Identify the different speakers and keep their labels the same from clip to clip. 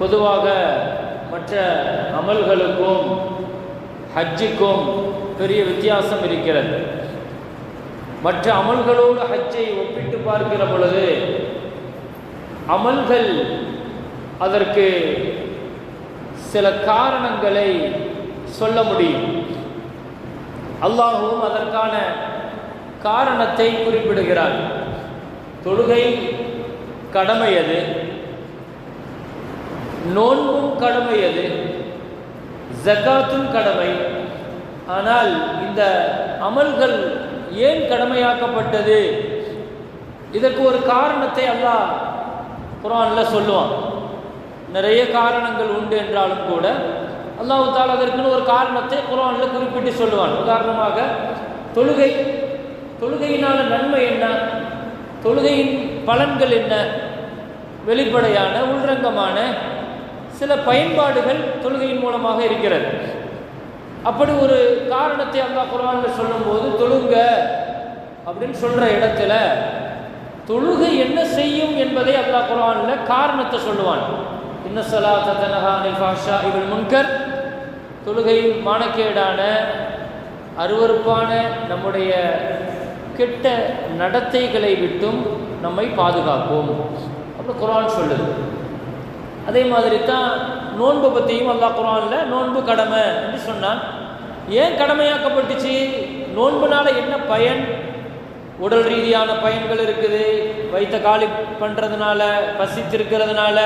Speaker 1: பொதுவாக மற்ற அமல்களுக்கும் ஹஜ்ஜுக்கும் பெரிய வித்தியாசம் இருக்கிறது. மற்ற அமல்களோடு ஹஜ்ஜை ஒப்பிட்டு பார்க்கிற பொழுது அமல்கள் அதற்கு சில காரணங்களை சொல்ல முடியும். அல்லாஹுவும் அதற்கான காரணத்தை குறிப்பிடுகிறார். தொழுகை கடமை அது நோன்பும் கடமை அது ஜக்காத்தும் கடமை. ஆனால் இந்த அமல்கள் ஏன் கடமையாக்கப்பட்டது? இதற்கு ஒரு காரணத்தை அல்லாஹ் குரான்ல சொல்லுவான். நிறைய காரணங்கள் உண்டு என்றாலும் கூட அல்லாஹு தாலா அதற்குன்னு ஒரு காரணத்தை குரான்ல குறிப்பிட்டு சொல்லுவான். உதாரணமாக தொழுகை. தொழுகையினால நன்மை என்ன? தொழுகையின் பலன்கள் என்ன? வெளிப்படையான உள்ரங்கமான சில பயன்பாடுகள் தொழுகையின் மூலமாக இருக்கிறது. அப்படி ஒரு காரணத்தை அல்லாஹ் குரான்ல சொல்லும்போது தொழுங்க அப்படின்னு சொல்கிற இடத்துல தொழுகை என்ன செய்யும் என்பதை அல்லாஹ் குரான்ல காரணத்தை சொல்லுவான். இன்ன ஸலாத்த தன்ஹா அனில் ஃபாஹ்ஷாஇ முன்கர். தொழுகையின் மானக்கேடான அருவருப்பான நம்முடைய கெட்ட நடத்தைகளை விட்டும் நம்மை பாதுகாப்போம் அப்படின்னு குரான் சொல்லுது. அதே மாதிரி தான் நோன்பு பற்றியும் அல்லா குரான்ல நோன்பு கடமை என்று சொன்னான். ஏன் கடமையாக்கப்பட்டுச்சு? நோன்புனால என்ன பயன்? உடல் ரீதியான பயன்கள் இருக்குது. வைத்த காலி பண்ணுறதுனால பசித்திருக்கிறதுனால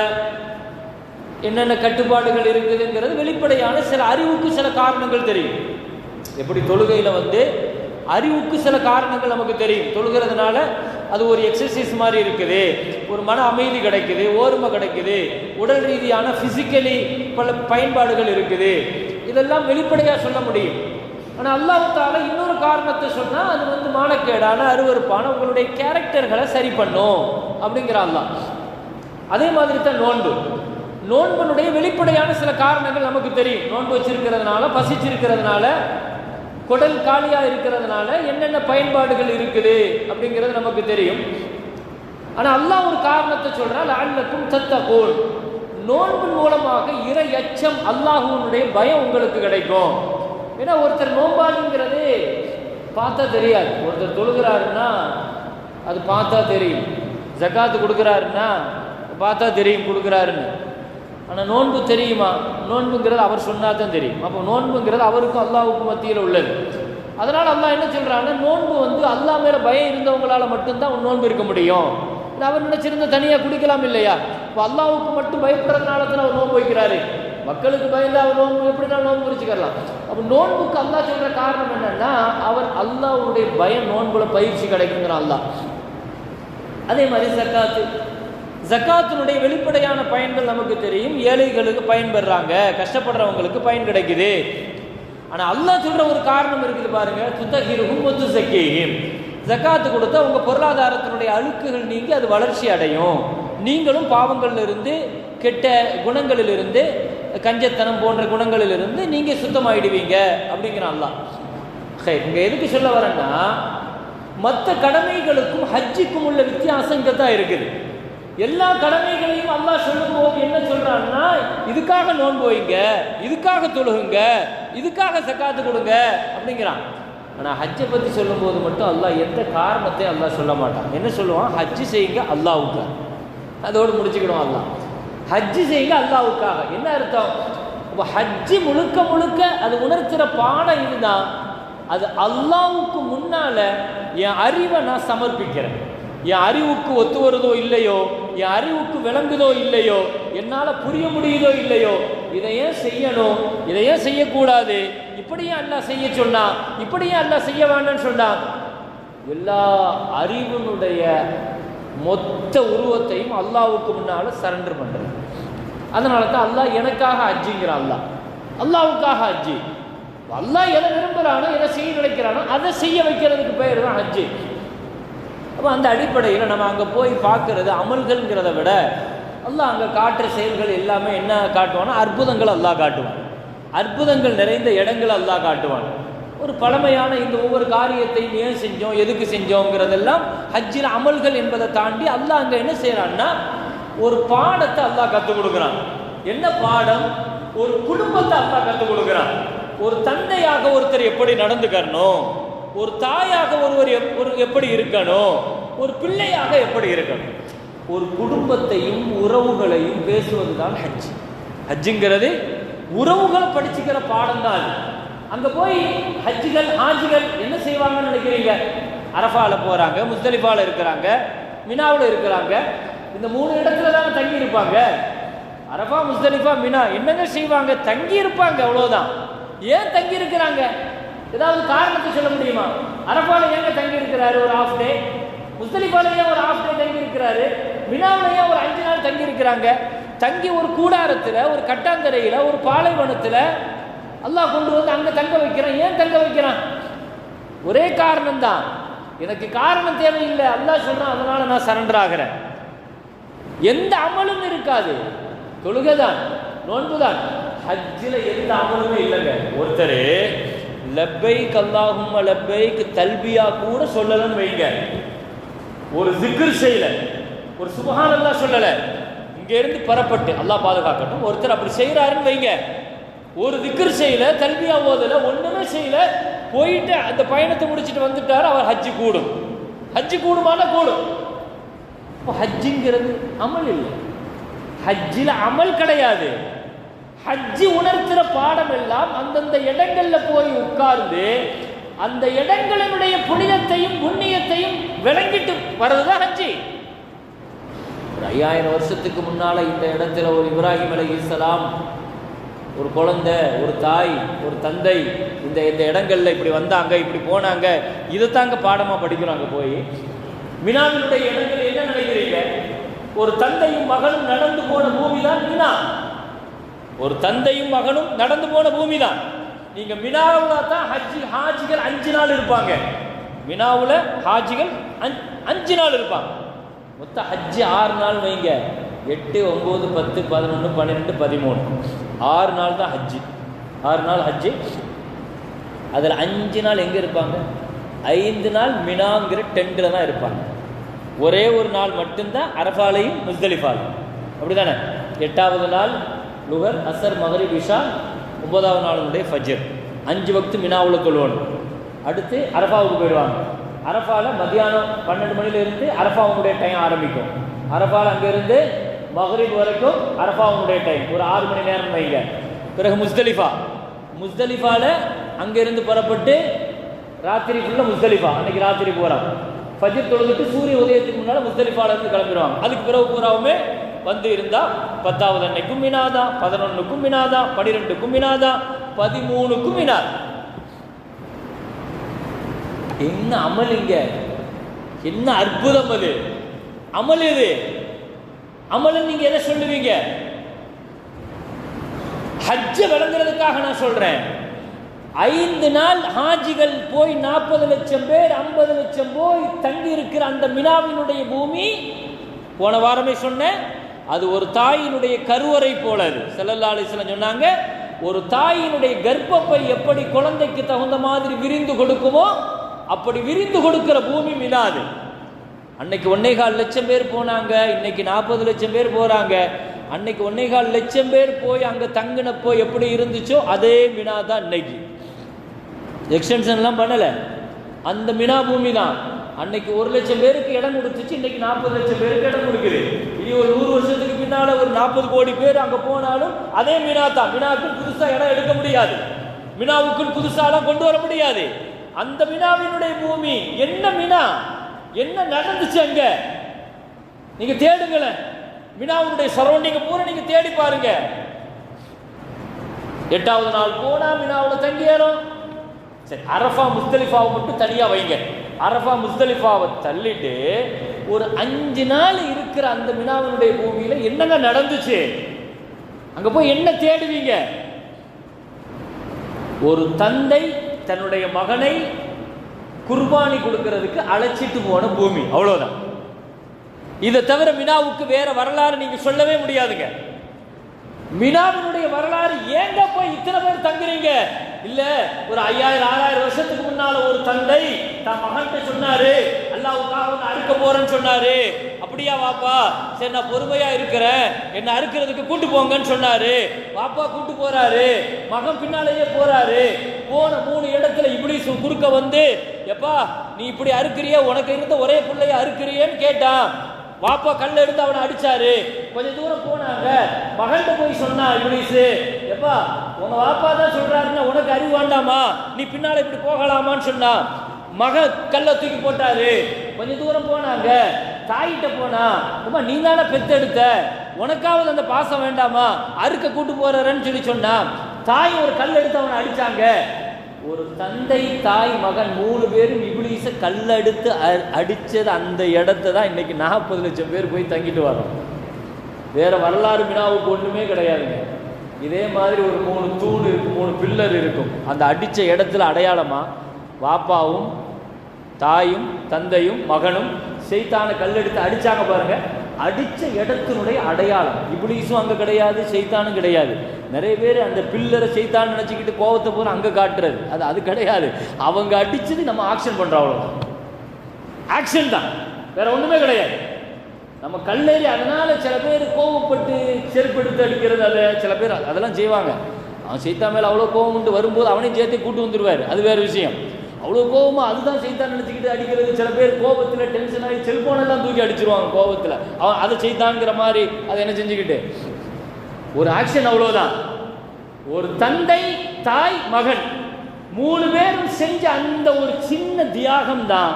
Speaker 1: என்னென்ன கட்டுப்பாடுகள் இருக்குதுங்கிறது வெளிப்படையான சில அறிவுக்கு சில காரணங்கள் தெரியும். எப்படி தொழுகையில் வந்து அறிவுக்கு சில காரணங்கள் நமக்கு தெரியும். தொழுகிறதுனால அது ஒரு எக்ஸசைஸ் மாதிரி இருக்குது. ஒரு மன அமைதி கிடைக்குது ஓர்மை கிடைக்குது உடல் ரீதியான ஃபிசிக்கலி பல பயன்பாடுகள் இருக்குது. இதெல்லாம் வெளிப்படையாக சொல்ல முடியும். ஆனால் அல்லாஹால இன்னொரு காரணத்தை சொன்னால் அது வந்து மானக்கேடான அருவருப்பான உங்களுடைய கேரக்டர்களை சரி பண்ணும் அப்படிங்கிற அதே மாதிரி தான் நோன்பு. நோன்பனுடைய வெளிப்படையான சில காரணங்கள் நமக்கு தெரியும். நோன்பு வச்சிருக்கிறதுனால பசிச்சிருக்கிறதுனால குடல் காலியா இருக்கிறதுனால என்னென்ன பயன்பாடுகள் இருக்குது அப்படிங்கிறது நமக்கு தெரியும். ஆனால் அல்லாஹ் ஒரு காரணத்தை சொல்றால் தத்த கோல் நோன்பின் மூலமாக இர எச்சம் அல்லாஹுவனுடைய பயம் உங்களுக்கு கிடைக்கும். ஏன்னா ஒருத்தர் நோம்பாளிங்கிறது பார்த்தா தெரியாது. ஒருத்தர் தொழுகிறாருன்னா அது பார்த்தா தெரியும். ஜக்காத்து கொடுக்குறாருன்னா பார்த்தா தெரியும் கொடுக்குறாருன்னு. ஆனால் நோன்பு தெரியுமா? நோன்புங்கிறது அவர் சொன்னால் தான் தெரியும். அப்போ நோன்புங்கிறது அவருக்கும் அல்லாவுக்கும் மத்தியில் உள்ளது. அதனால் அல்லா என்ன சொல்கிறாங்கன்னா நோன்பு வந்து அல்லாஹ் மேலே பயம் இருந்தவங்களால் மட்டும்தான் நோன்பு இருக்க முடியும். இல்லை அவர் நினைச்சிருந்த தனியாக குடிக்கலாம் இல்லையா? இப்போ அல்லாவுக்கு மட்டும் பயப்படுறதுனால தான் அவர் நோன்பு வைக்கிறாரு. மக்களுக்கு பயந்து அவர் நோன்பு எப்படினா நோன்பு குறிச்சிக்கலாம் அப்போ நோன்புக்கு அல்லாஹ் சொல்கிற காரணம் என்னன்னா அவர் அல்லாஹ்வுடைய பயம் நோன்புல பயிற்சி கிடைக்குங்கிற அல்லாஹ். அதே மாதிரி சக்காத்து. ஜக்காத்தினுடைய வெளிப்படையான பயன்கள் நமக்கு தெரியும். ஏழைகளுக்கு பயன்பெறாங்க கஷ்டப்படுறவங்களுக்கு பயன் கிடைக்குது. ஆனா அல்லாஹ் சொல்ற ஒரு காரணம் இருக்குது பாருங்க. துத்தகிருகும் ஒத்து சக்கியும் ஜக்காத்து கொடுத்தா உங்க பொருளாதாரத்தினுடைய அழுக்குகள் நீங்கி அது வளர்ச்சி அடையும். நீங்களும் பாவங்களில் இருந்து கெட்ட குணங்களிலிருந்து கஞ்சத்தனம் போன்ற குணங்களிலிருந்து நீங்க சுத்தமாயிடுவீங்க அப்படிங்கிற அல்லாஹ். சரி இங்க எதுக்கு சொல்ல வரேன்னா மற்ற கடமைகளுக்கும் ஹஜ்ஜிக்கும் உள்ள வித்தியாசம் இங்கே தான் இருக்குது. எல்லா கடமைகளையும் அல்லாஹ் சொல்லும்போது என்ன சொல்றான்னா இதுக்காக நோன்பு வைங்க இதுக்காக தொழுகுங்க இதுக்காக சக்காத்து கொடுங்க அப்படிங்கிறான். ஆனால் ஹஜ்ஜை பற்றி சொல்லும்போது மட்டும் அல்லாஹ் எந்த காரணத்தையும் அல்லாஹ் சொல்ல மாட்டான். என்ன சொல்லுவான்? ஹஜ்ஜு செய்யுங்க அல்லாவுக்கு அதோடு முடிச்சுக்கிடும் அல்லாஹ். ஹஜ்ஜு செய்யுங்க அல்லாவுக்காக என்ன அர்த்தம்? இப்போ ஹஜ்ஜு முழுக்க முழுக்க அது உணர்த்துற பாடம் இதுதான். அது அல்லாவுக்கு முன்னால் என் அறிவை நான் சமர்ப்பிக்கிறேன். என் அறிவுக்கு ஒத்து வருதோ இல்லையோ? என் அறிவுக்கு விளங்குதோ இல்லையோ? என்னால் புரிய முடியுதோ இல்லையோ? இதை ஏன் செய்யணும்? இதை ஏன் செய்யக்கூடாது? இப்படியே அல்லாஹ் செய்ய சொன்னா? இப்படியே அல்லா செய்ய வேண்டாம்னு சொன்னான் எல்லா அறிவினுடைய மொத்த உருவத்தையும் அல்லாவுக்கு முன்னால் சரண்டர் பண்ணுறது அதனால தான் அல்லாஹ் எனக்காக அஜிங்கிற அல்லாஹ். அல்லாவுக்காக அஜி அல்லாஹ் எதை விரும்புகிறானோ எதை செய்ய நினைக்கிறானோ அதை செய்ய வைக்கிறதுக்கு பேர் தான் அஜி அப்போ அந்த அடிப்படையில் நம்ம அங்கே போய் பார்க்கறது அமல்கள்ங்கிறத விட அல்லாஹ் அங்கே காட்டுற செயல்கள் எல்லாமே என்ன காட்டுவான்னா அற்புதங்கள் அல்லாஹ் காட்டுவான். அற்புதங்கள் நிறைந்த இடங்கள் அல்லாஹ் காட்டுவான். ஒரு பழமையான இந்த ஒவ்வொரு காரியத்தையும் ஏன் செஞ்சோம் எதுக்கு செஞ்சோங்கிறதெல்லாம் ஹஜ்ஜில் அமல்கள் என்பதை தாண்டி அல்லாஹ் அங்கே என்ன செய்கிறான்னா ஒரு பாடத்தை அல்லாஹ் கற்றுக் கொடுக்குறான். என்ன பாடம்? ஒரு குடும்பத்தை அல்லாஹ் கற்றுக் கொடுக்குறான். ஒரு தந்தையாக ஒருத்தர் எப்படி நடந்துக்கணும் ஒரு தாயாக ஒருவர் ஒரு எப்படி இருக்கணும்? ஒரு பிள்ளையாக எப்படி இருக்கணும்? ஒரு குடும்பத்தையும் உறவுகளையும் பேசுவது தான் ஹஜ். ஹஜ்ஜுங்கிறது உறவுகளை படிச்சுக்கிற பாடம் தான் அங்க போய் ஹஜ்ஜுகள் ஹாஜிகள் என்ன செய்வாங்கன்னு நினைக்கிறீங்க? அரஃபாவில் போறாங்க முஸ்தலிஃபால இருக்கிறாங்க மினாவில் இருக்கிறாங்க. இந்த மூணு இடத்துல தானே தங்கி இருப்பாங்க அரஃபா முஸ்தலிஃபா மினா என்னங்க செய்வாங்க? தங்கி இருப்பாங்க அவ்வளவுதான். ஏன் தங்கி இருக்கிறாங்க ஏதாவது காரணத்தை சொல்ல முடியுமா? அரஃபால ஏங்க தங்கி இருக்கிறாரு ஒரு ஹாஃப் டே முஸ்தலிஃபால ஏன் ஒரு ஹாஃப் டே தங்கி இருக்கிறாரு மினாவில் ஏன் ஒரு அஞ்சு நாள் தங்கி இருக்கிறாங்க தங்கி ஒரு கூடாரத்தில் ஒரு கட்டாந்தரையில் ஒரு பாலைவனத்தில் அல்லாஹ் கொண்டு வந்து அங்கே தங்க வைக்கிறான். ஏன் தங்க வைக்கிறான்? ஒரே காரணம் தான் எனக்கு காரணம் தேவையில்லை. அல்லாஹ் சொன்னால் அதனால நான் சரண்டர் ஆகிறேன். எந்த அமலும் இருக்காது. தொழுகை தான் நோன்பு தான் ஹஜ்ஜில் எந்த அமலுமே இல்லைங்க. ஒருத்தர் லப்பைக் அல்லாஹும் லப்பைக் தல்பியா கூட சொல்லலன்னு வைங்க. ஒரு ஜிக்ர் செய்யல. ஒரு சுபஹான் அல்லாஹ் சொல்லல. இங்க இருந்து பரப்பட்டு அல்லாஹ் பாதுகாக்கட்டும். ஒருத்தர் அப்படி செய்யறாருன்னு வைங்க. ஒரு திக்ர் செய்யல தல்பியா ஓதல ஒண்ணுமே செய்யல. போயிட்டு அந்த பயணத்தை முடிச்சிட்டு வந்துட்டார் அவர் ஹஜ்ஜு கூடும். ஹஜ்ஜு கூடுமான கூடும். இப்போ ஹஜ்ஜுங்கிறது அமல் இல்லை. ஹஜ்ஜில் அமல் கிடையாது. ஹஜ்ஜி உணர்த்துற பாடம் எல்லாம் அந்தந்த இடங்கள்ல போய் உட்கார்ந்து அந்த இடங்களினுடைய புனிதத்தையும் புண்ணியத்தையும் விளங்கிட்டு வர்றதுதான் ஹஜ்ஜி. ஒரு ஐயாயிரம் வருஷத்துக்கு முன்னால இந்த இடத்துல ஒரு இப்ராஹிம் அலைஹிஸ்ஸலாம் ஒரு குழந்தை ஒரு தாய் ஒரு தந்தை இந்த இந்த இடங்கள்ல இப்படி வந்தாங்க இப்படி போனாங்க இதைத்தாங்க பாடமா படிக்கிறோம் போய். மினாவினுடைய இடங்கள் என்ன நினைக்கிறீங்க? ஒரு தந்தையும் மகனும் நடந்து போன பூமி தான் மினா. ஒரு தந்தையும் மகனும் நடந்து போன பூமி தான் நீங்க மினாவில் தான் ஹஜ்ஜி ஹாஜிகள் அஞ்சு நாள் இருப்பாங்க. மினாவில் ஹாஜிகள் அஞ்சு நாள் இருப்பாங்க. மொத்தம் ஹஜ்ஜி ஆறு நாள் வைங்க. எட்டு ஒம்பது பத்து பதினொன்று பன்னிரெண்டு பதிமூணு. ஆறு நாள் தான் ஹஜ்ஜி. ஆறு நாள் ஹஜ்ஜி. அதில் அஞ்சு நாள் எங்கே இருப்பாங்க? ஐந்து நாள் மினாங்கிற டெண்டில் தான் இருப்பாங்க. ஒரே ஒரு நாள் மட்டும்தான் அரஃபாலையும் முஸ்தலிஃபாலையும். அப்படிதானே எட்டாவது நாள் லுகர் அசர் மகரி விஷா ஒன்பதாவது நாளுடைய ஃபஜ்ர். அஞ்சு வக்து மினாவில் கொள்வோம் அடுத்து அரஃபாவுக்கு போயிடுவாங்க. அரஃபாவில் மத்தியானம் பன்னெண்டு மணிலேருந்து அரஃபாவுடைய டைம் ஆரம்பிக்கும். அரஃபாவில் அங்கேருந்து மகரிப் வரைக்கும் அரஃபாவுடைய டைம் ஒரு ஆறு மணி நேரம் வைங்க. பிறகு முஸ்தலிஃபா. முஸ்தலிஃபாவில் அங்கேருந்து புறப்பட்டு ராத்திரி ஃபுல்லாக முஸ்தலிஃபா. அன்றைக்கி ராத்திரி போகிறான் ஃபஜ்ர் தொழுதுட்டு சூரிய உதயத்துக்கு முன்னால் முஸ்தலிஃபால இருந்து கிளம்பிடுவாங்க. அதுக்கு பிறகு பூராவுமே வந்து இருந்தால் பத்தாவது அன்னைக்கும் மினாதான் பதினொன்றுக்கும் மினாதான் பனிரெண்டுக்கும் மினாதான் பதிமூணுக்கும் மினாதான் என்ன அமல் இங்க? என்ன அற்புதம் அது? அமல் இது? அமல் நீங்க எதை சொல்லுவீங்க? ஹஜ்ஜ விளங்குறதுக்காக நான் சொல்றேன். ஐந்து நாள் ஹாஜிகள் போய் நாற்பது லட்சம் பேர் ஐம்பது லட்சம் போய் தங்கி இருக்கிற அந்த மினாவினுடைய பூமி போன வாரமே சொன்னேன் அது ஒரு தாயினுடைய கருவறை போல அது ஸல்லல்லாஹு சொன்னாங்க ஒரு தாயினுடைய கர்ப்பப்பை எப்படி குழந்தைக்கு தகுந்த மாதிரி விரிந்து கொடுக்குமோ அப்படி விரிந்து கொடுக்கிற பூமி மிலாது அன்னைக்கு ஒன்னேகால் லட்சம் பேர் போனாங்க இன்னைக்கு நாற்பது லட்சம் பேர் போறாங்க. அன்னைக்கு ஒன்னேகால் லட்சம் பேர் போய் அங்க தங்கினப்போ எப்படி இருந்துச்சோ அதே மினா தான் இன்னைக்கு எக்ஸ்டென்ஷன்லாம் பண்ணல. அந்த மினா பூமி தான். அன்னைக்கு ஒரு லட்சம் பேருக்கு இடம் கொடுத்துச்சு இன்னைக்கு நாற்பது லட்சம் பேருக்கு இடம் கொடுக்குது. இனி ஒரு நூறு வருஷத்துக்கு பின்னால ஒரு நாற்பது கோடி பேர் அங்க போனாலும் அதே மினா தான். மினாவுக்கு புதுசா இடம் எடுக்க முடியாது. மினாவுக்குள் புதுசாலாம் கொண்டு வர முடியாது. அந்த மினாவினுடைய பூமி என்ன மினா? என்ன நடந்துச்சு அங்க? நீங்க தேடுங்களேன். மினாவுடைய சரௌண்டிங் பூரா நீங்க தேடி பாருங்க. எட்டாவது நாள் போனா மினாவில் தங்கியேறும் சரி அரஃபா முஸ்தலிஃபாவை மட்டும் தனியா வைங்க. அரஃபா முஸ்தலிஃபாவை தள்ளிட்டு ஒரு அஞ்சு நாள் இருக்கிற அந்த மினாவினுடைய பூமியில என்னங்க நடந்துச்சு? அங்க போய் என்ன தேடுவீங்க? ஒரு தந்தை தன்னுடைய மகனை குர்பானி கொடுக்கறதுக்கு அழைச்சிட்டு போன பூமி. அவ்வளவுதான். இதை தவிர மினாவுக்கு வேற வரலாறு நீங்க சொல்லவே முடியாதுங்க. மினாவினுடைய வரலாறு ஏங்க போய் இத்தனை பேர் தங்குறீங்க? இல்ல ஒரு ஐயாயிரம் ஆறாயிரம் வருஷத்துக்கு முன்னால ஒரு தந்தை தன் மகன்கிட்ட சொன்னாரு அல்லாவுக்காக உன்னை அறுக்க போறேன்னு சொன்னாரு. அப்படியா வாப்பா. சரி நான் பொறுமையா இருக்கிறேன். என்ன அறுக்கிறதுக்கு கூட்டு போங்கன்னு சொன்னாரு. வாப்பா கூட்டு போறாரு. மகன் பின்னாலேயே போறாரு. போன மூணு இடத்துல இப்படி குறுக்க வந்து எப்பா நீ இப்படி அறுக்கிறிய? உனக்கு இருந்த ஒரே பிள்ளைய அறுக்கிறியேன்னு கேட்டான். வாப்பா கல்ல எடுத்து அவனை அடிச்சாரு. கொஞ்ச தூரம் போனாங்க. மகன்கிட்ட போய் சொன்னா இப்ளீஸ் எப்பா உங்க வாப்பா தான் சொல்றாருன்னா உனக்கு அறிவு வேண்டாமா? நீ பின்னால இப்படி போகலாமான்னு சொன்னா மக கல்ல தூக்கி போட்டாரு. கொஞ்ச தூரம் போனாங்க தாயிட்ட போனா அம்மா நீ தானே பெத்தெடுத்த உனக்காவது அந்த பாசம் வேண்டாமா? அறுக்க கூட்டு போறன்னு சொல்லி சொன்னா தாய் ஒரு கல் எடுத்து அவனை அடிச்சாங்க. ஒரு தந்தை தாய் மகன் மூணு பேரும் இபிலிஸை கல்லெடுத்து எடுத்து அடித்தது அந்த இடத்த தான் இன்னைக்கு நாற்பது லட்சம் பேர் போய் தங்கிட்டு வரோம் வேற வரலாறு வினாவுக்கு ஒன்றுமே கிடையாதுங்க. இதே மாதிரி ஒரு மூணு தூண் இருக்கும் மூணு பில்லர் இருக்கும். அந்த அடித்த இடத்துல அடையாளமா? வாப்பாவும் தாயும் தந்தையும் மகனும் செய்தான கல்லெடுத்து அடிச்சாங்க பாருங்க. அடித்த இடத்தினுடைய அடையாளம். இப்ளீஸும் அங்கே கிடையாது செய்தானும் கிடையாது. நிறைய பேர் அந்த பில்லரை செய்தான் நினச்சிக்கிட்டு கோவத்தை பூரா அங்கே காட்டுறது. அது அது கிடையாது. அவங்க அடிச்சது நம்ம ஆக்ஷன் பண்ணுறோம் அவ்வளவுதான். ஆக்ஷன் தான். வேற ஒன்றுமே கிடையாது. நம்ம கல்லேறி அதனால சில பேர் கோவப்பட்டு செருப்படுத்து அடிக்கிறது அதை சில பேர் அதெல்லாம் செய்வாங்க. அவன் சைத்தா மேலே அவ்வளோ கோவம் உண்டு வரும்போது அவனையும் சேர்த்து கூட்டு வந்துருவாரு. அது வேற விஷயம். அவ்வளோ கோவமா அதுதான் செய்தான் நினச்சிக்கிட்டு அடிக்கிறது. சில பேர் கோபத்தில் டென்ஷன் ஆகி செல்ஃபோனெல்லாம் தூக்கி அடிச்சிருவாங்க கோபத்தில் அவன் அதை செய்தாங்கிற மாதிரி அதை என்ன செஞ்சுக்கிட்டு? ஒரு ஆக்ஷன் அவ்வளோதான் ஒரு தந்தை தாய் மகன் மூணு பேரும் செஞ்ச அந்த ஒரு சின்ன தியாகம் தான்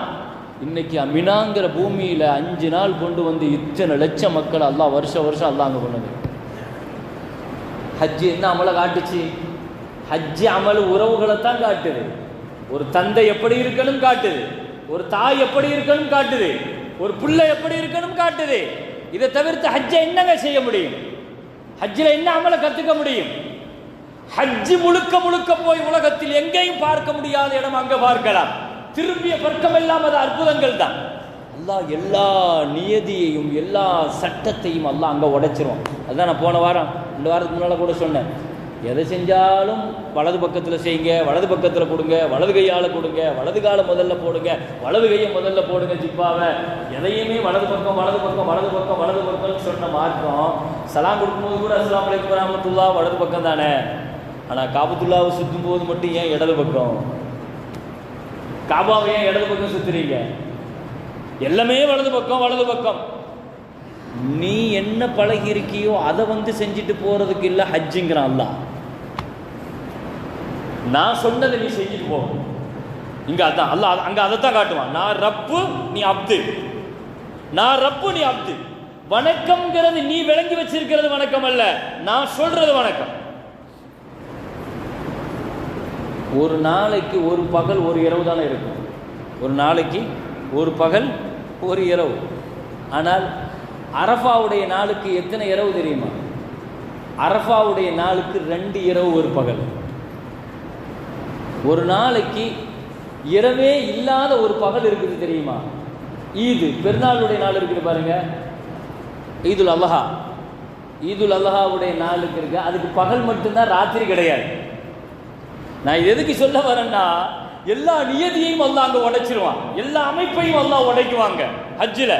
Speaker 1: இன்னைக்கு அமினாங்கிற பூமியில அஞ்சு நாள் கொண்டு வந்து இத்தனை லட்சம் மக்கள் எல்லாம் வருஷம் வருஷம் எல்லாம் அங்கே கொண்டு வந்து ஹஜ்ஜி என்ன அமலை காட்டுச்சு? ஹஜ்ஜி அமல் உறவுகளை தான் காட்டுது. ஒரு தந்தை எப்படி இருக்கணும் காட்டுது. ஒரு தாய் எப்படி இருக்கணும் காட்டுது. ஒரு பிள்ளை எப்படி இருக்கணும் காட்டுது. இதை தவிர்த்து ஹஜ்ஜை என்னங்க செய்ய முடியும்? ஹஜ்ஜில் என்ன அமலை கத்துக்க முடியும்? ஹஜ்ஜி முழுக்க முழுக்க போய் உலகத்தில் எங்கேயும் பார்க்க முடியாத இடம் அங்க பார்க்கலாம். திரும்பிய பர்க்கம் எல்லாம் அது அற்புதங்கள் தான். அல்லாஹ் எல்லா நியதியையும் எல்லா சட்டத்தையும் எல்லாம் அங்கே உடைச்சிரும் அதான் நான் போன வாரம் ரெண்டு வாரத்துக்கு முன்னால் கூட சொன்னேன். எதை செஞ்சாலும் வலது பக்கத்தில் செய்யுங்க வலது பக்கத்தில் கொடுங்க வலது கையால் கொடுங்க வலது காலை முதல்ல போடுங்க வலது கையை முதல்ல போடுங்க ஜிப்பாவை. எதையுமே வலது பக்கம் வலது பக்கம் வலது பக்கம் வலது பக்கம்னு சொன்ன மார்க்கம் சலாம் கொடுக்கும்போது கூட அஸ்லாம் வலைக்கம் வரமத்துல்லா வலது பக்கம் தானே ஆனால் காபத்துல்லாவை சுற்றும் போது மட்டும் ஏன் இடது பக்கம்? காபாவை ஏன் இடது பக்கம் சுத்துறீங்க. எல்லாமே வலது பக்கம் வலது பக்கம். நீ என்ன பழகி இருக்கியோ அதை வந்து செஞ்சுட்டு போறதுக்கு இல்ல ஹஜ்ஜுங்கிறான் அல்லாஹ் நான் சொன்னதை நீ செஞ்சுட்டு போ. இங்க அதான் அல்ல அத- அங்க அதைத்தான் காட்டுவான். நான் ரப்பு நீ அப்து. நான் ரப்பு நீ அப்து. வணக்கம்ங்கிறது நீ விளங்கி வச்சிருக்கிறது வணக்கம் அல்ல. நான் சொல்றது வணக்கம். ஒரு நாளைக்கு ஒரு பகல் ஒரு இரவு தானே இருக்கும். ஒரு நாளைக்கு ஒரு பகல் ஒரு இரவு. ஆனால் அரஃபாவுடைய நாளுக்கு எத்தனை இரவு தெரியுமா? அரஃபாவுடைய நாளுக்கு ரெண்டு இரவு ஒரு பகல். ஒரு நாளைக்கு இரவே இல்லாத ஒரு பகல் இருக்குது தெரியுமா? ஈது பெருநாளுடைய நாள் இருக்குது பாருங்க. ஈதுல் அல்லஹா ஈதுல் அல்லஹாவுடைய நாளுக்கு இருக்கு. அதுக்கு பகல் மட்டும்தான் ராத்திரி கிடையாது. நான் இது எதுக்கு சொல்ல வரேன்னா எல்லா நியதியையும் வந்து அங்கே உடைச்சிருவான். எல்லா அமைப்பையும் வந்து உடைக்குவாங்க ஹஜ்ஜில்.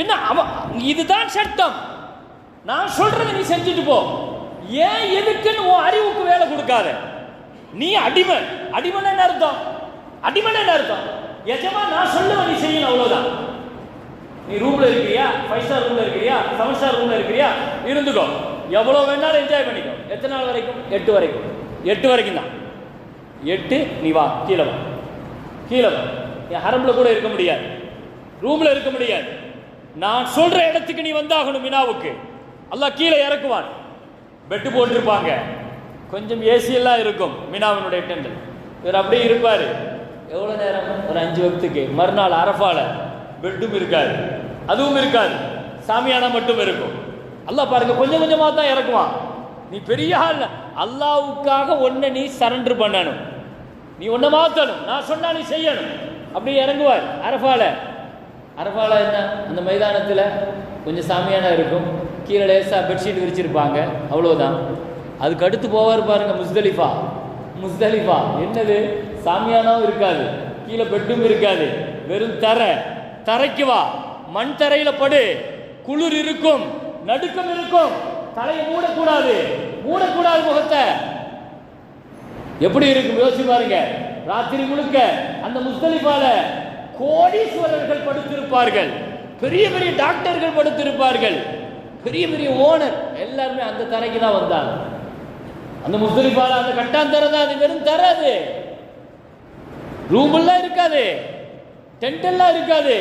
Speaker 1: என்ன அவன் இதுதான் சட்டம். நான் சொல்றதை நீ செஞ்சுட்டு போ. ஏன் எதுக்குன்னு உன் அறிவுக்கு வேலை கொடுக்காத. நீ அடிமை. அடிமைன்னு என்ன அர்த்தம்? அடிமைன்னு என்ன அர்த்தம்? எஜமா நான் சொல்லுவேன் நீ செய்யணும் அவ்வளோதான் நீ ரூம்ல இருக்கிறியா ஃபைவ் ஸ்டார் ரூம்ல இருக்கிறியா செவன் ஸ்டார் ரூம்ல இருக்கிறியா இருந்துக்கோ. எவ்வளோ வேணாலும் என்ஜாய் பண்ணிக்கோ. எத்தனை நாள் வரைக்கும்? எட்டு வரைக்கும். எட்டு வரைக்கும் தான். எட்டு நீ வா கீழே வா. கீழே வா. என் ஹரம்பில் கூட இருக்க முடியாது. ரூமில் இருக்க முடியாது. நான் சொல்கிற இடத்துக்கு நீ வந்தாகணும் மினாவுக்கு. எல்லாம் கீழே இறக்குவான். பெட்டு போட்டிருப்பாங்க. கொஞ்சம் ஏசி எல்லாம் இருக்கும் மினாவினுடைய டெண்டில் இவர் அப்படியே இருப்பார். எவ்வளோ நேரம்? ஒரு அஞ்சு வக்துக்கு மறுநாள் அரஃபால பெட்டும் இருக்காது. அதுவும் இருக்காது. சாமியானா மட்டும் இருக்கும். அல்லாஹ் பாருங்க கொஞ்சம் கொஞ்சமாக தான் இறக்குவான். நீ பெரிய ஆள் அல்லாவுக்காக ஒன்றை நீ சரண்டர் பண்ணணும். நீ ஒன்றை மாற்றணும் நான் சொன்னா நீ செய்யணும். அப்படியே இறங்குவார். அரஃபால. அரஃபால என்ன? அந்த மைதானத்தில் கொஞ்சம் சாமியான இருக்கும். கீழே லேசாக பெட்ஷீட் விரிச்சிருப்பாங்க. அவ்வளோதான் அதுக்கு அடுத்து போவார் பாருங்க முஸ்தலிஃபா. முஸ்தலிஃபா. என்னது? சாமியானாவும் இருக்காது. கீழே பெட்டும் இருக்காது. வெறும் தரை. தரைக்கு வா. மண் தரையில படு. குளிர் இருக்கும். நடுக்கம் இருக்கும். தலையை மூடக்கூடாது. மூடக்கூடாது முகத்தை. எப்படி இருக்கும்? யோசிச்சு பாருங்க. ராத்திரி முழுக்க அந்த முஸ்தலிஃபால கோடீஸ்வரர்கள் படுத்திருப்பார்கள். பெரிய பெரிய டாக்டர்கள் படுத்திருப்பார்கள். பெரிய பெரிய ஓனர் எல்லாருமே அந்த தரைக்கு தான் வந்தாங்க. அந்த முஸ்தலிஃபால அந்த கட்டாந்தரை தான். அது வெறும் தராது. ரூம் எல்லாம் இருக்காது. டென்ட் எல்லாம் இருக்காது.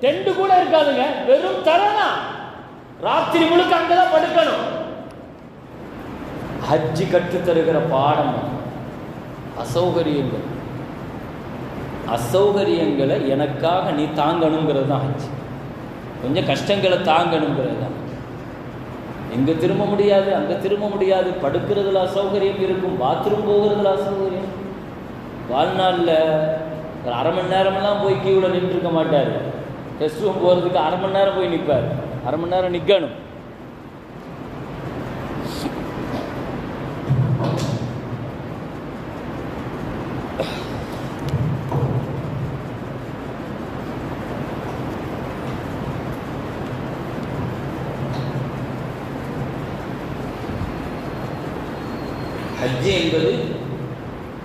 Speaker 1: டென்ட் கூட இருக்காதுங்க. வெறும் தரனா ராத்திரி முழுக்க அங்கதான் படுக்கணும். ஹஜ்ஜி கற்றுத்தருகிற பாடம் அசௌகரியங்கள். அசௌகரியங்களை எனக்காக நீ தாங்கணுங்கிறது தான் ஹஜ். கொஞ்சம் கஷ்டங்களை தாங்கணுங்கிறது தான். எங்கே திரும்ப முடியாது அங்கே திரும்ப முடியாது. படுக்கிறதுல அசௌகரியம் இருக்கும் பாத்ரூம் போகிறதுல அசௌகரியம். வாழ்நாளில் ஒரு அரை மணி நேரமெல்லாம் போய் கீவில் நின்றுருக்க மாட்டார். ரெஸ்ட் ரூம் போகிறதுக்கு அரை மணி நேரம் போய் நிற்பார் அரை மணி நேரம் நிற்கணும் ஹஜ்ஜு என்பது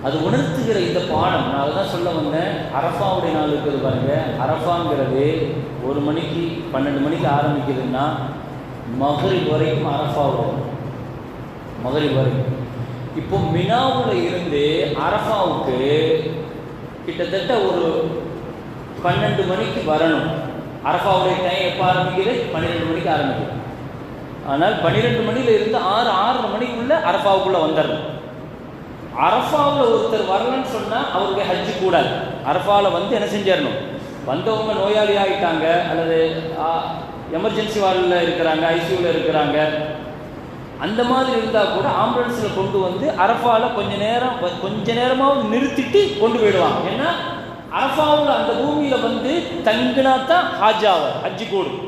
Speaker 1: அது உணர்த்துகிற இந்த பாடம் நான் அதுதான் சொல்ல வந்தேன் அரஃபாவுடைய நாள் இருக்குது பாருங்க. அரஃபாங்கிறது ஒரு மணிக்கு பன்னெண்டு மணிக்கு ஆரம்பிக்குதுன்னா மகரிப் வரைக்கும் அரஃபாவோட மகரிப் வரைக்கும். இப்போ மினாவில் இருந்து அரஃபாவுக்கு கிட்டத்தட்ட ஒரு பன்னெண்டு மணிக்கு வரணும். அரஃபாவுடைய டைம் எப்போ ஆரம்பிக்குது? பன்னிரெண்டு மணிக்கு ஆரம்பிக்குது. ஆனால் பன்னிரெண்டு மணியில் இருந்து ஆறு ஆறரை மணிக்குள்ளே அரஃபாவுக்குள்ளே வந்துடணும் அரஃபாவில் ஒருத்தர் வரலன்னு சொன்னால் அவருடைய ஹஜ்ஜு கூடாது. அரஃபாவில் வந்து என்ன செஞ்சிடணும்? வந்தவங்க நோயாளி ஆகிட்டாங்க அல்லது எமர்ஜென்சி வார்டில் இருக்கிறாங்க ஐசியூவில் இருக்கிறாங்க. அந்த மாதிரி இருந்தால் கூட ஆம்புலன்ஸில் கொண்டு வந்து அரஃபாவில் கொஞ்ச நேரம் கொஞ்ச நேரமாவது நிறுத்திட்டு கொண்டு போயிடுவாங்க. ஏன்னா அரஃபாவில் அந்த பூமியில் வந்து தங்கினா தான் ஹாஜாவை ஹஜ்ஜு கூடும்.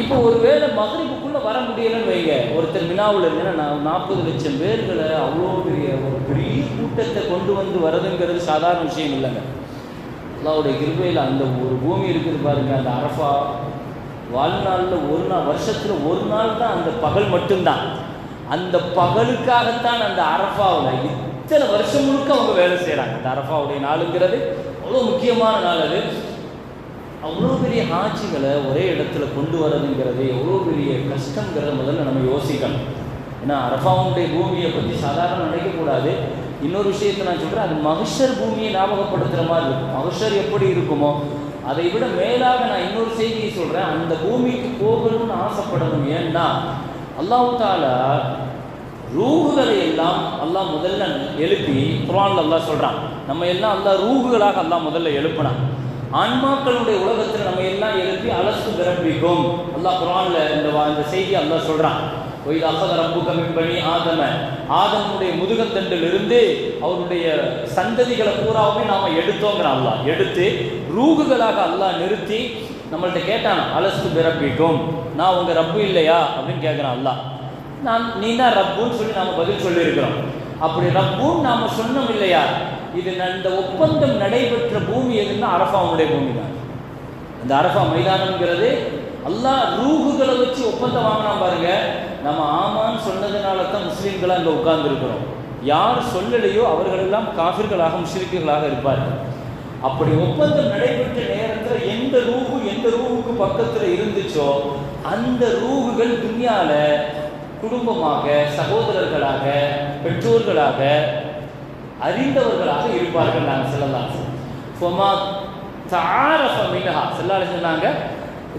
Speaker 1: இப்போ ஒரு வேளை மகரிப்புக்குள்ளே வர முடியலன்னு வைங்க. ஒருத்தர் வினாவில் இருந்தேன்னா நான் நாற்பது லட்சம் பேர்களை அவ்வளோ பெரிய ஒரு பெரிய கூட்டத்தை கொண்டு வந்து வரதுங்கிறது சாதாரண விஷயம் இல்லைங்க. அல்லாவுடைய கிருபையில் அந்த ஒரு பூமி இருக்குது பாருங்க அந்த அரஃபா. வாழ்நாளில் ஒரு நாள் வருஷத்தில் ஒரு நாள் தான் அந்த பகல் மட்டும்தான். அந்த பகலுக்காகத்தான் அந்த அரஃபாவில் இத்தனை வருஷம் முழுக்க அவங்க வேலை செய்கிறாங்க அந்த அரஃபாவுடைய நாளுங்கிறது அவ்வளோ முக்கியமான நாள் அது. அவ்வளோ பெரிய ஆட்சிகளை ஒரே இடத்துல கொண்டு வரதுங்கிறது எவ்வளோ பெரிய கஷ்டங்கிறத முதல்ல நம்ம யோசிக்கணும். ஏன்னா அரபாவுடைய பூமியை பற்றி சாதாரண நினைக்கக்கூடாது இன்னொரு விஷயத்தை நான் சொல்கிறேன் அது மகிஷர் பூமியை ஞாபகப்படுத்துகிற மாதிரி இருக்கும். மகிஷர் எப்படி இருக்குமோ அதை விட மேலாக நான் இன்னொரு செய்தியை சொல்கிறேன் அந்த பூமிக்கு போகணும்னு ஆசைப்படணும். ஏன்னா அல்லாஹு ரூகுகளை எல்லாம் அல்லாஹ் முதல்ல எழுப்பி குரான்ல அல்லாஹ் சொல்கிறான் நம்ம எல்லாம் அல்லாஹ் ரூகுகளாக அல்லாஹ் முதல்ல எழுப்பினான். ஆன்மாக்களுடைய உலகத்தில் நம்ம எல்லாம் எழுப்பி அலசு விரும்பிக்கும் அல்லாஹ் குரான்ல இந்த இந்த செய்தி அல்லாஹ் சொல்றான். ஒய்து அசத ரப்புக பண்ணி ஆதம ஆதமனுடைய முதுகத்தண்டில் இருந்து அவருடைய சந்ததிகளை பூராவுமே நாம எடுத்தோங்கிற அல்லாஹ். எடுத்து ரூகுகளாக அல்லாஹ் நிறுத்தி நம்மள்ட்ட கேட்டான் அலசு பிறப்பிக்கும். நான் உங்க ரப்பு இல்லையா? அப்படின்னு கேட்குறான் அல்லாஹ். நான் நீ தான் ரப்புன்னு சொல்லி நாம பதில் சொல்லியிருக்கிறோம். அப்படி ரப்புன்னு நாம சொன்னோம் இல்லையா? இது அந்த ஒப்பந்தம் நடைபெற்ற பூமி எதுன்னா அரபாவுடைய பூமி தான். அந்த அரஃபா மைதானம்ங்கிறது அல்லாஹ் ரூகுகளை வச்சு ஒப்பந்தம் வாங்கினா பாருங்க. நம்ம ஆமான்னு சொன்னதுனால தான் முஸ்லீம்களாக அங்கே உட்கார்ந்துருக்கிறோம். யார் சொல்லலையோ அவர்களெல்லாம் காஃபிர்களாக முஸ்லீம்களாக இருப்பார்கள். அப்படி ஒப்பந்தம் நடைபெற்ற நேரத்தில் எந்த ரூகு எந்த ரூகுக்கு பக்கத்தில் இருந்துச்சோ அந்த ரூகுகள் துன்யால குடும்பமாக சகோதரர்களாக பெற்றோர்களாக அறிந்தவர்களாக இருப்பார்கள் நாங்கள் செல்லலாம் ஃபொமா தாரஃப மினஹா. சொன்னாங்க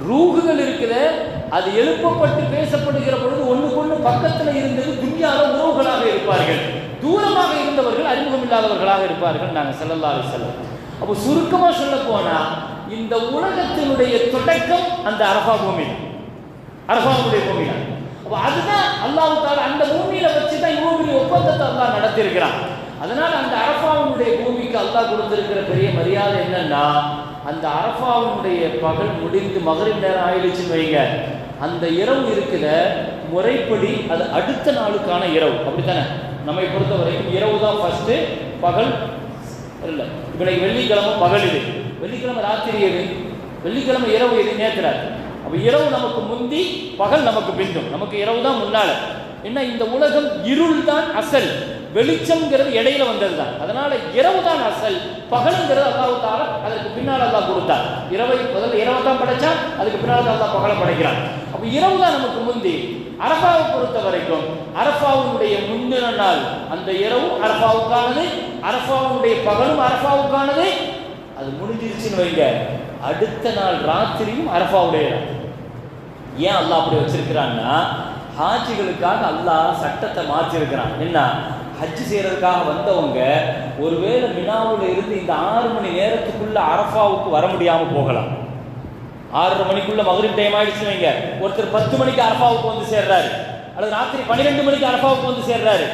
Speaker 1: ரூகுகள் இருக்குது அது எழுப்பப்பட்டு பேசப்படுகிற பொழுது ஒன்றுக்கொன்று பக்கத்தில் இருந்தது துன்யால உறவுகளாக இருப்பார்கள். தூரமாக இருந்தவர்கள் அறிமுகம் இல்லாதவர்களாக இருப்பார்கள் நாங்கள் செல்லல்லா செல்லம் அப்போ சுருக்கமாக சொல்ல போனா இந்த உலகத்தினுடைய தொடக்கம் அந்த அரபா பூமி அரபாவுடைய பூமி அப்போ அதுதான் அல்லாஹ் அந்த பூமியில வச்சு தான் இவ்வளவு பெரிய ஒப்பந்தத்தை அல்லாஹ் நடத்தியிருக்கிறான். அதனால அந்த அரபாவுடைய பூமிக்கு அல்லாஹ் கொடுத்திருக்கிற பெரிய மரியாதை என்னன்னா அந்த அரபாவுடைய பகல் முடிந்து மகரின் நேரம் ஆயிடுச்சுன்னு வைங்க. அந்த இரவு இருக்கிற முறைப்படி அது அடுத்த நாளுக்கான இரவு. அப்படித்தானே? நம்மை பொறுத்த வரைக்கும் இரவு தான் ஃபஸ்ட்டு பகல் இல்லை. இப்போ இன்னைக்கு வெள்ளிக்கிழமை பகல் இது. வெள்ளிக்கிழமை ராத்திரி எது? வெள்ளிக்கிழமை இரவு எது நேற்று அப்போ இரவு நமக்கு முந்தி பகல் நமக்கு பிந்தும் நமக்கு இரவு தான் முன்னால. என்ன இந்த உலகம் இருள் தான் அசல். வெளிச்சம்ங்கிறது இடையில வந்தது தான் அதனால இரவு தான் அசல் பகலுங்கிறது அல்லாஹ் தால அதற்கு பின்னால் அல்லாஹ் கொடுத்தார். இரவை முதல்ல இரவு தான் படைச்சா அதுக்கு பின்னால் அல்லாஹ் பகலை படைக்கிறான். அப்ப இரவு தான் நமக்கு முந்தி. அரபாவை பொறுத்த வரைக்கும் அரபாவுடைய முந்தின நாள் அந்த இரவு அரபாவுக்கானது அரபாவுடைய பகலும் அரபாவுக்கானது அது முடிஞ்சிருச்சுன்னு வைங்க. அடுத்த நாள் ராத்திரியும் அரபாவுடைய ஏன் அல்லாஹ் அப்படி வச்சிருக்கிறான்னா ஹாஜிகளுக்காக அல்லாஹ் சட்டத்தை மாற்றிருக்கிறான். என்ன? ஹஜ்ஜு செய்யறதுக்காக வந்தவங்க ஒருவேளை மினாவில் இருந்து இந்த ஆறு மணி நேரத்துக்குள்ள அரஃபாவுக்கு வர முடியாமல் போகலாம். ஆறரை மணிக்குள்ள மதுரை டைம் ஆகிடுச்சு வைங்க. ஒருத்தர் பத்து மணிக்கு அரஃபாவுக்கு வந்து சேர்றாரு. அல்லது ராத்திரி பன்னிரெண்டு மணிக்கு அரஃபாவுக்கு வந்து சேர்றாரு.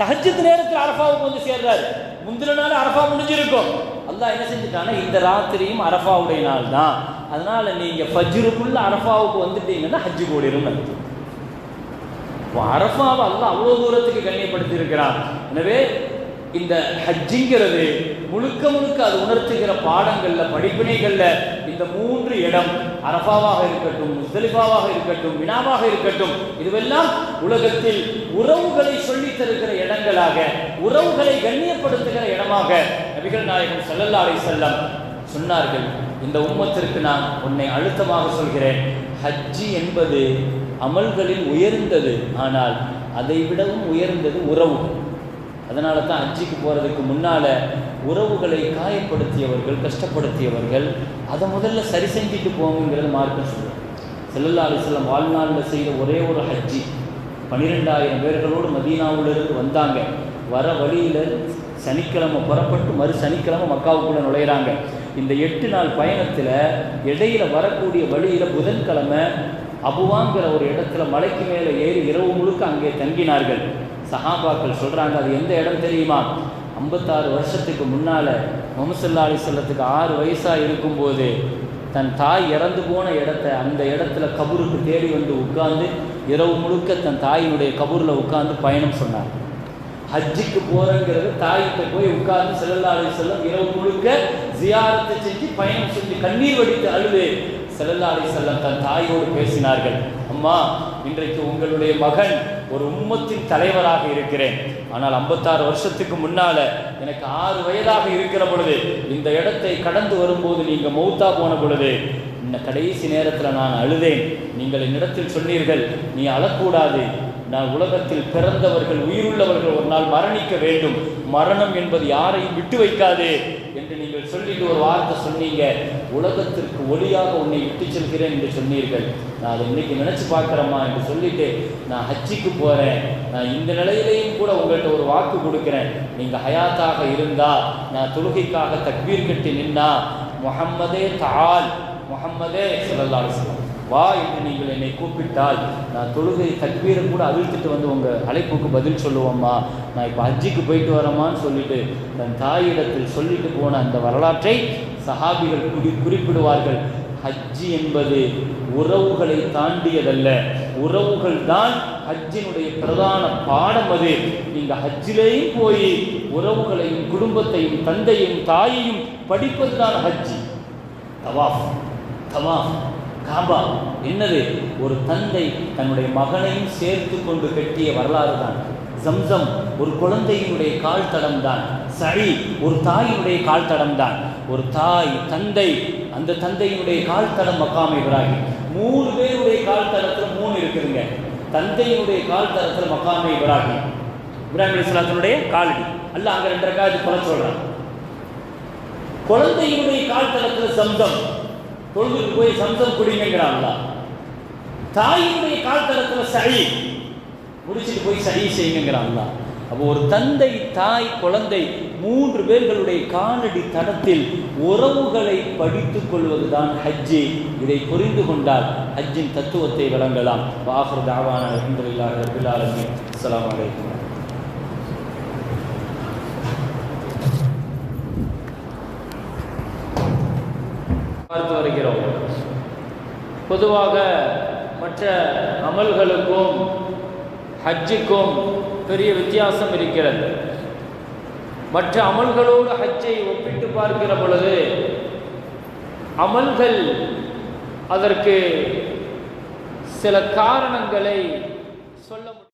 Speaker 1: தஹஜ்ஜத் நேரத்தில் அரஃபாவுக்கு வந்து சேர்றாரு. முந்தின நாள் அரஃபா முடிஞ்சிருக்கும். அல்லாஹ் என்ன செஞ்சுட்டானா இந்த ராத்திரியும் அரஃபாவுடைய நாள் தான் அதனால நீங்க ஃபஜ்ருக்குள்ள அரஃபாவுக்கு வந்துட்டீங்கன்னா ஹஜ்ஜு கூடிரும் அர்த்தம். அரபாவை அரஃபாவை அல்லாஹ் அவ்வளோ தூரத்துக்கு கண்ணியப்படுத்தி இருக்கிறான் எனவே இந்த ஹஜ்ஜிங்கிறது முழுக்க முழுக்க அது உணர்த்துகிற பாடங்கள்ல படிப்பினைகள்ல இந்த மூன்று இடம் அரஃபாவாக இருக்கட்டும் முஸ்தலிஃபாவாக இருக்கட்டும் வினாவாக இருக்கட்டும் இதுவெல்லாம் உலகத்தில் உறவுகளை சொல்லித் தருகிற இடங்களாக உறவுகளை கண்ணியப்படுத்துகிற இடமாக நபிகள் நாயகம் ஸல்லல்லாஹு செல்லம் சொன்னார்கள். இந்த உம்மத்திற்கு நான் உன்னை அழுத்தமாக சொல்கிறேன். ஹஜ்ஜி என்பது அமல்களில் உயர்ந்தது ஆனால் அதை விடவும் உயர்ந்தது உறவு. அதனால தான் ஹஜ்ஜிக்கு போகிறதுக்கு முன்னால் உறவுகளை காயப்படுத்தியவர்கள் கஷ்டப்படுத்தியவர்கள் அதை முதல்ல சரி செஞ்சுட்டு போங்கிறது மார்க்கம் சொல்லுவோம் செல்லல்லா அலிஸ்லாம் வாழ்நாளில் செய்த ஒரே ஒரு ஹஜ்ஜி. பன்னிரெண்டாயிரம் பேர்களோடு மதீனாவிலிருந்து வந்தாங்க. வர வழியில் சனிக்கிழமை புறப்பட்டு மறு சனிக்கிழமை மக்காவுக்குள்ளே நுழையிறாங்க. இந்த எட்டு நாள் பயணத்தில் இடையில் வரக்கூடிய வழியில் புதன்கிழமை அபுவாங்கிற ஒரு இடத்துல மலைக்கு மேலே ஏறி இரவு முழுக்க அங்கே தங்கினார்கள். சஹாபாக்கள் சொல்கிறாங்க அது எந்த இடம் தெரியுமா? ஐம்பத்தாறு வருஷத்துக்கு முன்னால் முகமசல்லா அலிசல்லத்துக்கு ஆறு வயசாக இருக்கும்போது தன் தாய் இறந்து போன இடத்த அந்த இடத்துல கபூருக்கு தேடி வந்து உட்கார்ந்து இரவு முழுக்க தன் தாயினுடைய கபூரில் உட்கார்ந்து பயணம் சொன்னார். ஹஜ்ஜுக்கு போகிறங்கிறது தாயிட்ட போய் உட்கார்ந்து செல்லல்லா அலி செல்லம் இரவு முழுக்க ஜியாரத்தை செஞ்சு பயணம் செஞ்சு கண்ணீர் வடித்து அழுது. செல்லல்லா அலி செல்லம் தன் தாயோடு பேசினார்கள். அம்மா இன்றைக்கு உங்களுடைய மகன் ஒரு உம்மத்தின் தலைவராக இருக்கிறேன். ஆனால் ஐம்பத்தாறு வருஷத்துக்கு முன்னால எனக்கு ஆறு வயதாக இருக்கிற பொழுது இந்த இடத்தை கடந்து வரும்போது நீங்கள் மௌத்தா போன பொழுது இந்த கடைசி நேரத்தில் நான் அழுதேன். நீங்கள் என்னிடத்தில் சொன்னீர்கள் நீ அழக்கூடாது. நான் உலகத்தில் பிறந்தவர்கள் உயிருள்ளவர்கள் நாள் மரணிக்க வேண்டும். மரணம் என்பது யாரையும் விட்டு வைக்காதே என்று நீங்கள் சொல்லிட்டு ஒரு வார்த்தை சொன்னீங்க. உலகத்திற்கு ஒளியாக உன்னை விட்டு செல்கிறேன் என்று சொன்னீர்கள். நான் அதை இன்னைக்கு நினைச்சு பார்க்குறேம்மா என்று சொல்லிட்டு நான் ஹஜ்ஜிக்கு போகிறேன் நான் இந்த நிலையிலையும் கூட உங்கள்கிட்ட ஒரு வாக்கு கொடுக்குறேன். நீங்கள் ஹயாத்தாக இருந்தால் நான் தொழுகைக்காக தக்பீர் கட்டி நின்னா முகம்மதே தால் முஹம்மதே ஸல்லல்லாஹு வா என்று நீங்கள் என்னை கூப்பிட்டால் நான் தொழுகை தக்பீரை கூட அவிழ்த்துட்டு வந்து உங்கள் அழைப்புக்கு பதில் சொல்லுவோம்மா. நான் இப்போ ஹஜ்ஜிக்கு போயிட்டு வரமான்னு சொல்லிட்டு தன் தாயிடத்தில் சொல்லிட்டு போன அந்த வரலாற்றை சஹாபிகள் குறி குறிப்பிடுவார்கள். ஹஜ்ஜி என்பது உறவுகளை தாண்டியதல்ல. உறவுகள் தான் ஹஜ்ஜினுடைய பிரதான பாடம் அது. நீங்கள் ஹஜ்ஜிலேயும் போய் உறவுகளையும் குடும்பத்தையும் தந்தையும் தாயையும் படிப்பது தான் ஹஜ்ஜி. தவாஃப். தவாஃப். காபா என்னது? ஒரு தந்தை தன்னுடைய மகனையும் சேர்த்து கொண்டு கட்டிய வரலாறு தான். ஜம்சம் ஒரு குழந்தையினுடைய கால் தடம் தான். சரி ஒரு தாயினுடைய கால் தடம் தான். ஒரு தாய் தந்தை அந்த தந்தையினுடைய கால் தடம் மக்காம இப்ராஹிம். மூணு பேருடைய கால் தடத்தில் மூணு இருக்குதுங்க. தந்தையினுடைய கால் தடத்தில் மக்காம இப்ராஹிம். இப்ராஹிம் அலிஸ்லாத்தினுடைய காலடி. அல்ல அங்க ரெண்டு ரக்காயத்து கொலை சொல்றான். குழந்தையினுடைய கால் தடத்தில் சம்சம் தொழுதுக்கு போய் சம்சம் குடிங்கிறாங்களா தாயினுடைய கால் சரி. முடிச்சுட்டு போய் சரி செய்யுங்கிறாங்களா அப்போ ஒரு தந்தை தாய் குழந்தை மூன்று பேர்களுடைய காலடி தடத்தில் உறவுகளை படித்துக் கொள்வதுதான் ஹஜ்ஜி. இதை புரிந்து கொண்டால் ஹஜ்ஜின் தத்துவத்தை விளங்கலாம். வாஹர் தாவான அல்ஹம்துலில்லாஹி ரப்பில் அஸ்லாம் வலைக்கம் பொதுவாக மற்ற அமல்களுக்கும் ஹஜ்ஜுக்கும் பெரிய வித்தியாசம் இருக்கிறது. மற்ற அமல்களோடு ஹஜ்ஜை ஒப்பிட்டு பார்க்கிற பொழுது அமல்கள் அதற்கு சில காரணங்களை சொல்ல முடியும்.